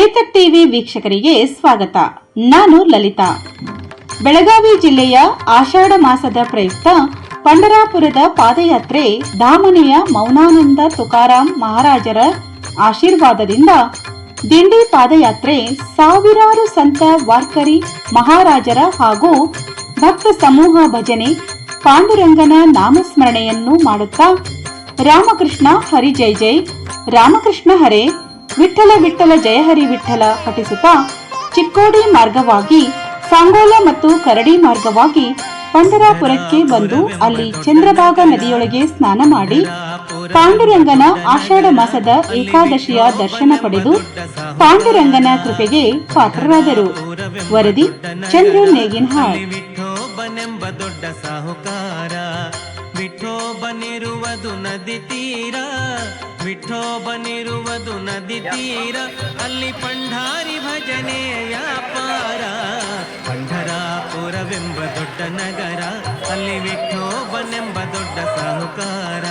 Chetak TV ವೀಕ್ಷಕರಿಗೆ ಸ್ವಾಗತ. ನಾನು ಲಲಿತಾ. ಬೆಳಗಾವಿ ಜಿಲ್ಲೆಯ ಆಷಾಢ ಮಾಸದ ಪ್ರಯುಕ್ತ ಪಂಡರಾಪುರದ ಪಾದಯಾತ್ರೆ ಧಾಮನೆಯ ಮೌನಾನಂದ ತುಕಾರಾಂ ಮಹಾರಾಜರ ಆಶೀರ್ವಾದದಿಂದ ದಿಂಡಿ ಪಾದಯಾತ್ರೆ ಸಾವಿರಾರು ಸಂತ ವಾರ್ಕರಿ ಮಹಾರಾಜರ ಹಾಗೂ ಭಕ್ತ ಸಮೂಹ ಭಜನೆ, ಪಾಂಡುರಂಗನ ನಾಮಸ್ಮರಣೆಯನ್ನು ಮಾಡುತ್ತಾ ರಾಮಕೃಷ್ಣ ಹರಿ ಜೈ ಜೈ, ರಾಮಕೃಷ್ಣ ಹರೇ. ವಿಠಲ ವಿಠಲ ಜಯಹರಿ ವಿಠ್ಠಲ ಪಠಿಸುತ್ತಾ ಚಿಕ್ಕೋಡಿ ಮಾರ್ಗವಾಗಿ, ಸಾಂಗೋಲ ಮತ್ತು ಕರಡಿ ಮಾರ್ಗವಾಗಿ ಪಂಡರಾಪುರಕ್ಕೆ ಬಂದು ಅಲ್ಲಿ ಚಂದ್ರಭಾಗ ನದಿಯೊಳಗೆ ಸ್ನಾನ ಮಾಡಿ ಪಾಂಡುರಂಗನ ಆಷಾಢ ಮಾಸದ ಏಕಾದಶಿಯ ದರ್ಶನ ಪಡೆದು ಪಾಂಡುರಂಗನ ಕೃಪೆಗೆ ಪಾತ್ರರಾದರು. ವರದಿ ಚಂದ್ರು ನೇಗಿನ್ಹಾಳ್ ದೊಡ್ಡ ಸಾಹುಕಾರ ನದಿ ತೀರ ವಿಠೋಬನಿರುವುದು ನದಿ ತೀರ ಅಲ್ಲಿ ಪಂಢಾರಿ ಭಜನೆಯ ಪಾರ ಪಂಢರಾಪುರವೆಂಬ ದೊಡ್ಡ ನಗರ ಅಲ್ಲಿ ವಿಠೋಬನೆಂಬ ದೊಡ್ಡ ಸಾಹುಕಾರ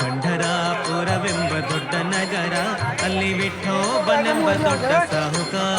ಪಂಢರಾಪುರವೆಂಬ ದೊಡ್ಡ ನಗರ ಅಲ್ಲಿ ವಿಠೋಬನೆಂಬ ದೊಡ್ಡ ಸಾಹುಕಾರ ಜೈ ಜೈ ವಿಠಲ